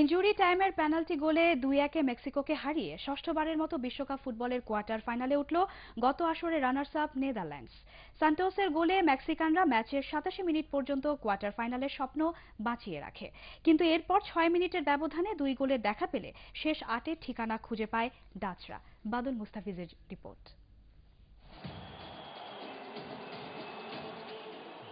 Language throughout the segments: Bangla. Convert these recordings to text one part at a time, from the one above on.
ইনজুরি টাইমের পেনাল্টি গোলে দুই একে মেক্সিকোকে হারিয়ে ষষ্ঠবারের মতো বিশ্বকাপ ফুটবলের কোয়ার্টার ফাইনালে উঠল গত আসরে রানার্স আপ নেদারল্যান্ডস। সান্টোসের গোলে মেক্সিকানরা ম্যাচের সাতাশি মিনিট পর্যন্ত কোয়ার্টার ফাইনালের স্বপ্ন বাঁচিয়ে রাখে। কিন্তু এরপর ছয় মিনিটের ব্যবধানে দুই গোলের দেখা পেলে শেষ আটের ঠিকানা খুঁজে পায় ডাচরা। বাদল মুস্তাফিজের রিপোর্ট।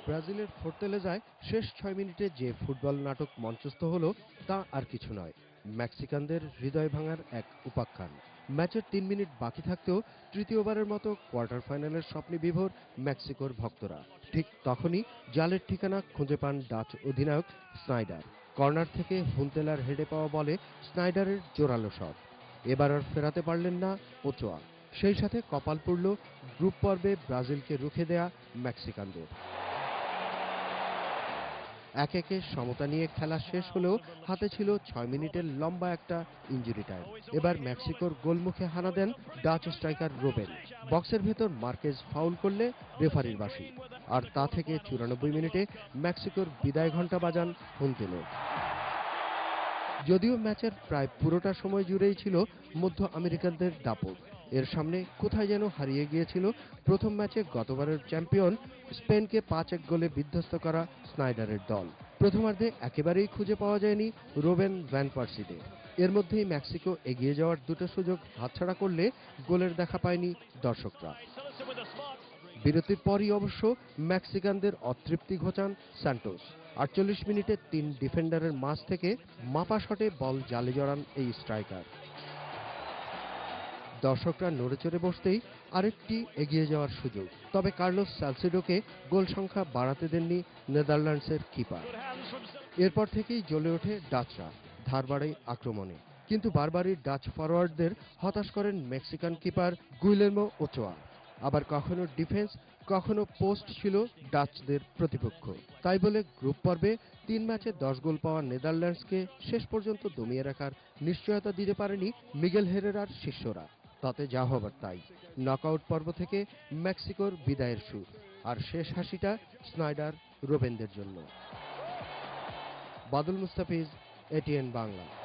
ব্রাজিলের ফোর্তেলে যায় শেষ ছয় মিনিটে যে ফুটবল নাটক মঞ্চস্থ হলো, তা আর কিছু নয়। মেক্সিকানদের হৃদয় ভাঙার এক উপাখ্যান। ম্যাচের তিন মিনিট বাকি থাকতেও তৃতীয়বারের মতো কোয়ার্টার ফাইনালের স্বপ্নে বিভোর মেক্সিকোর ভক্তরা। ঠিক তখনই জালের ঠিকানা খুঁজে পান ডাচ অধিনায়ক স্নাইডার। কর্নার থেকে হুন্তেলার হেডে পাওয়া বলে স্নাইডারের জোরালো শট। এবার আর ফেরাতে পারলেন না ওচোয়া। সেই সাথে কপাল পড়ল। গ্রুপ পর্বে ব্রাজিলকে রুখে দেয়া মেক্সিকানদের। এক একে সমতা নিয়ে খেলা শেষ হলেও হাতে ছিল ছয় মিনিটের লম্বা একটা ইঞ্জুরি টাইম। এবার মেক্সিকোর গোলমুখে হানা দেন ডাচ স্ট্রাইকার রোবেন। বক্সের ভেতর মার্কেজ ফাউল করলে রেফারির বাসি আর তা থেকে চুরানব্বই মিনিটে মেক্সিকোর বিদায় ঘণ্টা বাজান হুন্তেলো যদিও ম্যাচের প্রায় পুরোটা সময় জুড়েই ছিল মধ্য আমেরিকানদের দাপট এর সামনে কোথায় যেন হারিয়ে গিয়েছিল প্রথম ম্যাচে গতবারের চ্যাম্পিয়ন, স্পেনকে পাঁচ এক গোলে বিধ্বস্ত করা স্নাইডারের দল। প্রথমার্ধে একেবারেই খুঁজে পাওয়া যায়নি রোবেন ভ্যান পার্সিতে। এর মধ্যেই মেক্সিকো এগিয়ে যাওয়ার দুটো সুযোগ হাতছাড়া করলে গোলের দেখা পায়নি দর্শকরা। বিরতির পরই অবশ্য মেক্সিকানদের অতৃপ্তি ঘোচান স্যান্টোস। আটচল্লিশ মিনিটে তিন ডিফেন্ডারের মাঝ থেকে মাপা শটে বল জালে জড়ান এই স্ট্রাইকার। দর্শকরা নড়েচড়ে বসতেই আরেকটি এগিয়ে যাওয়ার সুযোগ। তবে কার্লোস স্যালসিডোকে গোল সংখ্যা বাড়াতে দেননি নেদারল্যান্ডসের কিপার। এরপর থেকেই জ্বলে ওঠে ডাচরা, ধার বাড়ায় আক্রমণে। কিন্তু বারবারই ডাচ ফরওয়ার্ডদের হতাশ করেন মেক্সিকান কিপার গুইলেমো ওচোয়া। আবার কখনো ডিফেন্স, কখনো পোস্ট ছিল ডাচদের প্রতিপক্ষ। তাই বলে গ্রুপ পর্বে তিন ম্যাচে দশ গোল পাওয়া নেদারল্যান্ডসকে শেষ পর্যন্ত দমিয়ে রাখার নিশ্চয়তা দিতে পারেনি মিগেল হেরেরার শিষ্যরা। তাতে যা হবার তাই। নকআউট পর্ব থেকে মেক্সিকোর বিদায়ের সুর। আর শেষ হাসিটা স্নাইডার রোবেনদের জন্য। বাদল মুস্তাফিজ, এটিএন বাংলা।